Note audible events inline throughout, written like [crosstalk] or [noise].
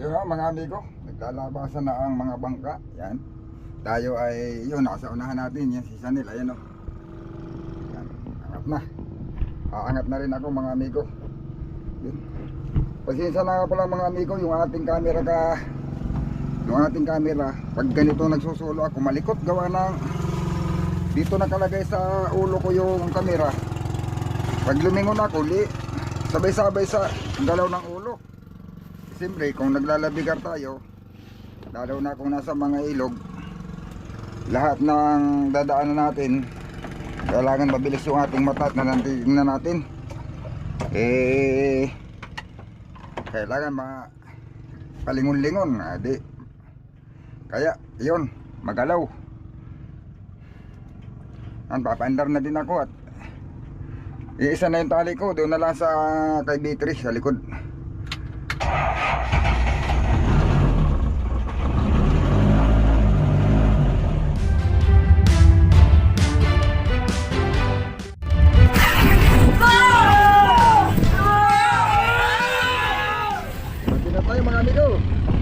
Yun o mga amigo, naglalabasan na ang mga bangka. Yan. Tayo ay, yun, nasa unahan natin. Yan si Sanil, ayan o. Yan, angat na. Aangat na rin ako mga amigo. Yun. Pasensya na nga pala mga amigo, yung ating camera ka, yung ating camera, pag ganito nagsusulo ako, malikot gawa ng, dito nakalagay sa ulo ko yung camera. Pag lumingon ako, li, sabay-sabay sa galaw ng ulo. Siyempre, kung naglalabigar tayo, lalo na kung nasa mga ilog, lahat ng dadaanan natin, kailangan mabilis yung ating mata at nanatignan natin. Eh, kailangan mga palingon-lingon. Ah, di. Kaya, yun, magalaw. Yan, papaandar na din ako at iisa na yung tali ko, doon na lang sa kay Beatrice sa likod. Tayo mga amigo.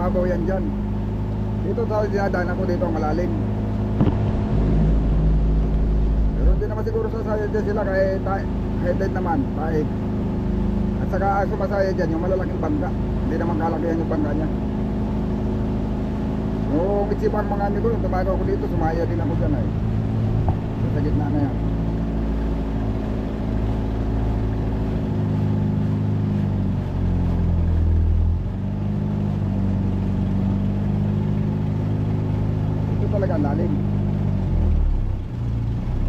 Mababaw yan dyan. Dito sa dinadaan ako dito ang malalim. siguro sasaya dyan sila kahit headlight naman, kahit. At saka sumasaya dyan, yung malalaking bangka. Hindi naman kalakihan yung bangka niya. Yung itsipang mga amigo, yung tumagaw ko dito, sumaya din ako dyan ay. Sa gitna na yan. Ito talaga ang lalim.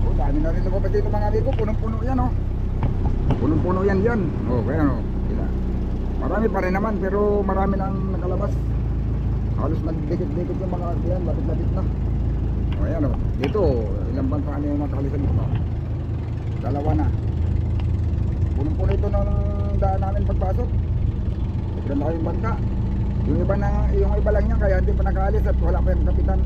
Oh, dami na rin lumabas dito mga amigo, punong-puno yan oh. Punong-puno yan yan. Oh, kaya oh. Sila. Marami pa rin naman, pero marami nang nakalabas. Halos nagdikit-dikit yung mga yan, lapit-lapit na. O ayan o, dito, ilang bangka na yung nakalisan ko Dalawa na. Punong-puno ito nung daan namin pagpasok. Sobrang laki yung bangka. Yung iba na, yung iba lang niya, kaya hindi pa nakaalis at wala pa yung kapitan.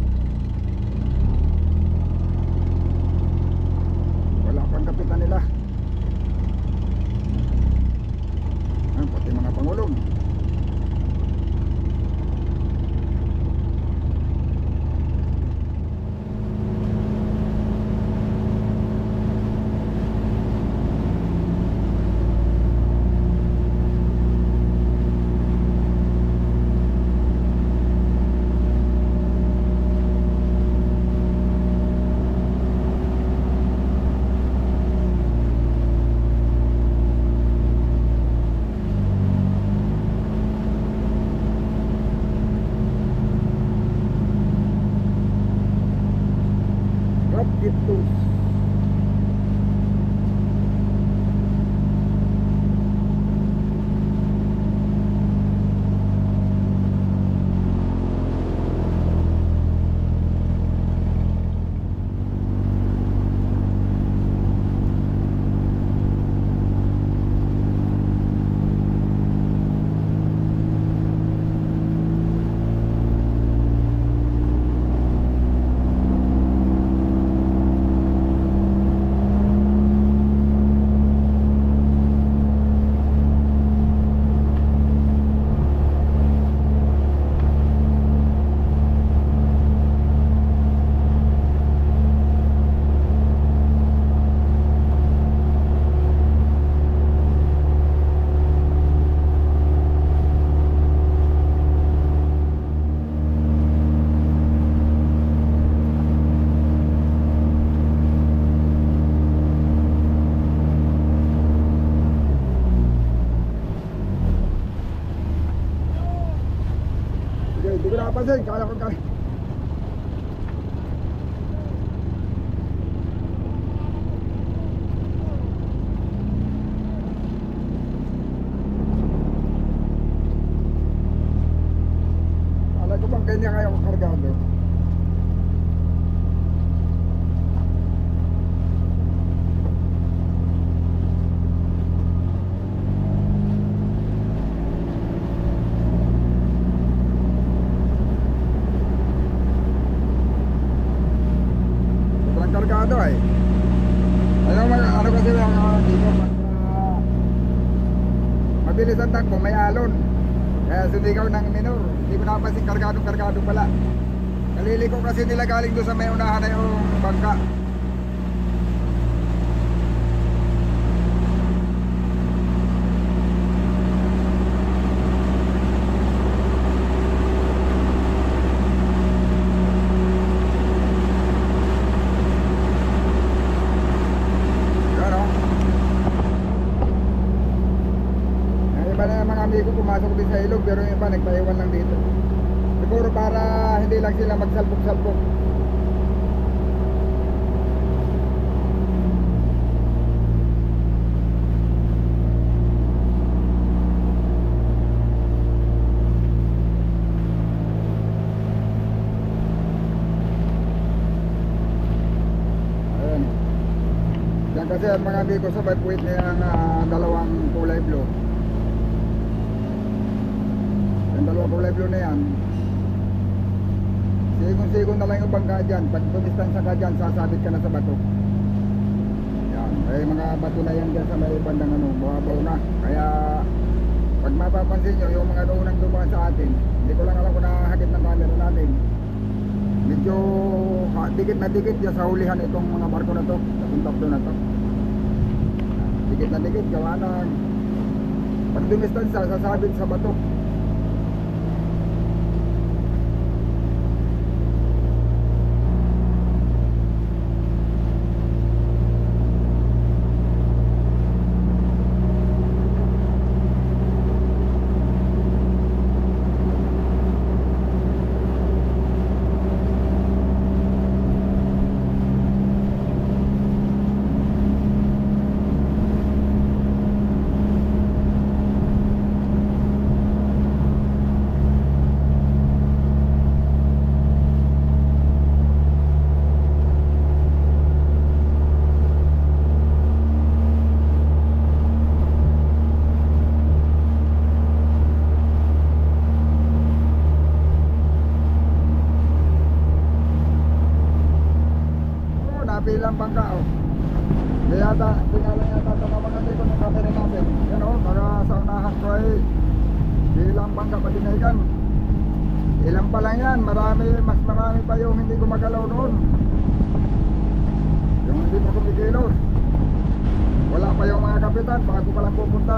Hindi ko nakapansin. Kala ko kala. Kala ko bang ganyan kaya ko kargado. Sobrang kargado ay. Ano, mag- ano kasi ang uh, dito pag ah, mabilis ang takbo, may alon. Kaya sumigaw ng minor. Hindi ko napansin kargado kargado pala. Nila galing doon sa may unahan na yung bangka. Yan o. Yung iba na mga amigo pumasok din sa ilog pero yung iba nagpaiwan lang dito. Hindi lang sila magsalpok-salpok. Kasi mga amigo sa may puwit na yung ah, dalawang kulay blue. Yung dalawang kulay blue na yan. Sigon-sigon na lang yung bangka dyan. Pag dumistansya ka dyan, sasabit ka na sa bato. Yan. May mga bato na yan dyan sa may bandang ano, buhabaw na. Kaya pag mapapansin nyo, yung mga unang dumaan sa atin, hindi ko lang alam kung nakahagit ng camera natin. medyo ah, dikit na dikit yan sa hulihan itong mga barko na to, itong tatlo na to. Dikit na dikit, gawa ng pag dumistansya, sasabit sa bato. Oo, napilang bangka oh. Hindi yata, hindi nga lang yata ito naman dito ng camera natin. Yan oh, para sa unahan ko ay bilang bangka patinagan. Ilang pa lang yan, marami, mas marami pa yung hindi gumagalaw noon. Yung hindi pa kumikilos. Wala pa yung mga kapitan, bago pa lang pupunta.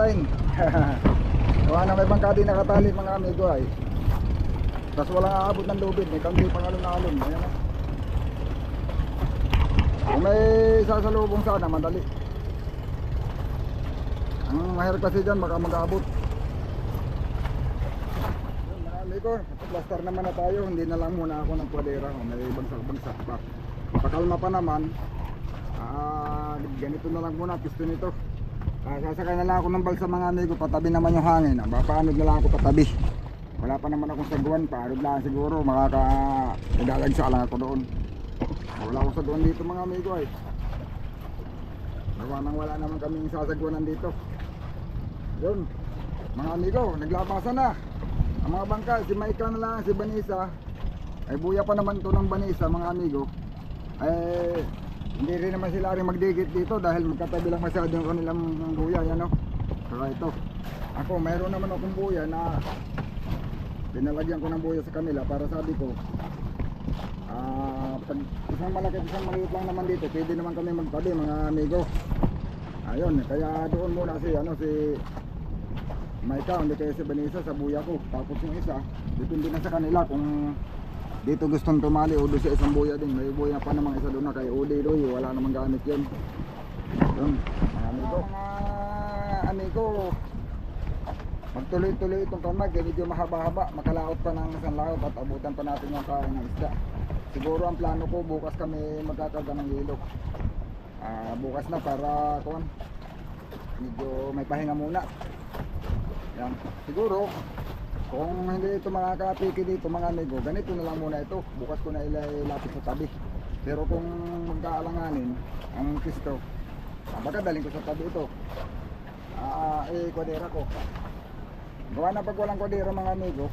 Line. [laughs] Gawa na may bangka din nakatali mga amigo ay. Tapos walang aabot ng lubid, may kambi pang alon-alon. Ayan na. Kung may sasalubong sana, madali. Ang mahirap kasi dyan, baka mag-aabot. Amigo, plaster naman na tayo. Hindi na lang muna ako ng kwadera. O, may bagsak-bagsak pa. Pakalma pa naman. Ah, ganito na lang muna, piston ito. Sasakay na lang ako ng balsa mga amigo, patabi naman yung hangin. Paano na lang ako patabi. Wala pa naman akong saguan, paanod lang siguro, makaka idalagsa lang ako doon. Wala akong saguan dito mga amigo ay. Gawa nang wala naman kaming sasagwanan dito. Yun, mga amigo, naglabasan na. Ang mga bangka, si Maika na lang, si Banisa. Ay buya pa naman to ng Banisa mga amigo. Eh, hindi rin naman sila rin magdikit dito dahil magkatabi lang masyado yung kanilang buya, yan o. Saka ito. Ako, mayroon naman akong buya na pinalagyan ko ng buya sa kanila para sabi ko, ah, pag isang malaki isang maliit lang naman dito, pwede naman kami magtabi mga amigo. Ayun, kaya doon muna si, ano, si Maika, hindi kaya si Vanessa sa buya ko. Tapos yung isa, depende na sa kanila kung dito gustong tumali o doon sa isang buya din. May buya pa namang isa doon na kay Uli Roy, wala namang gamit. Yun, mga amigo. Mga amigo, magtuloy-tuloy itong kamag, eh, medyo mahaba-haba, makalaot pa ng isang laot at abutan pa natin yung kain ng isda. Siguro ang plano ko, bukas kami magkakarga ng yelo. Ah, bukas na para kuan medyo may pahinga muna. Yan. Siguro, kung hindi ito makakapiki dito mga amigo, ganito na lang muna ito. Bukas ko na ilalapit sa tabi. Pero kung magkaalanganin, ang pisto, ah, baka daling ko sa tabi ito. Ah, eh, kwadera ko. Gawa na pag walang kwadera mga amigo,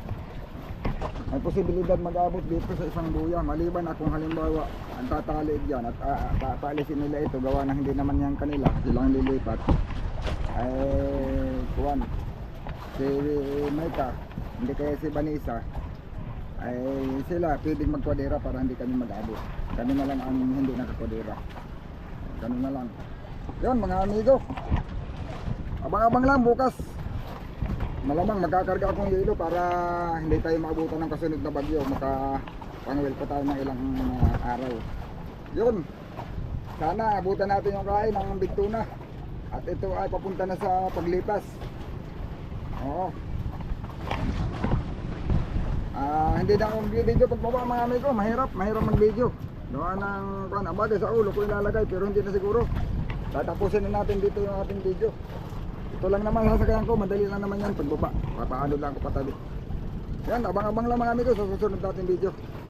may posibilidad mag-abot dito sa isang buya. Maliban na kung halimbawa ang tatali dyan at uh, tatalisin nila ito, gawa na hindi naman yan kanila, silang lilipat. Ay, kuwan, si Maika, hindi kaya si Vanessa, ay sila pwedeng magkwadera para hindi kami mag-abot. Kami na lang ang hindi nakakwadera. Ganun na lang. Yun mga amigo. Abang-abang lang bukas. Malamang magkakarga akong yelo para hindi tayo maabutan ng kasunod na bagyo. Maka pangwil pa tayo ng ilang uh, araw. Yun. Sana abutan natin yung kain ng Big Tuna. At ito ay papunta na sa paglipas. Oo. Ah, hindi na ako mag-video pagbaba mga amigo. Mahirap, mahirap mag-video. Gawa ng kuan, abagay sa ulo ko ilalagay pero hindi na siguro. Tatapusin na natin dito yung ating video. Ito lang naman sasakayan ko, madali lang naman yan pagbaba. Papaano lang ko patabi. Yan, abang-abang lang mga amigo sa susunod natin video.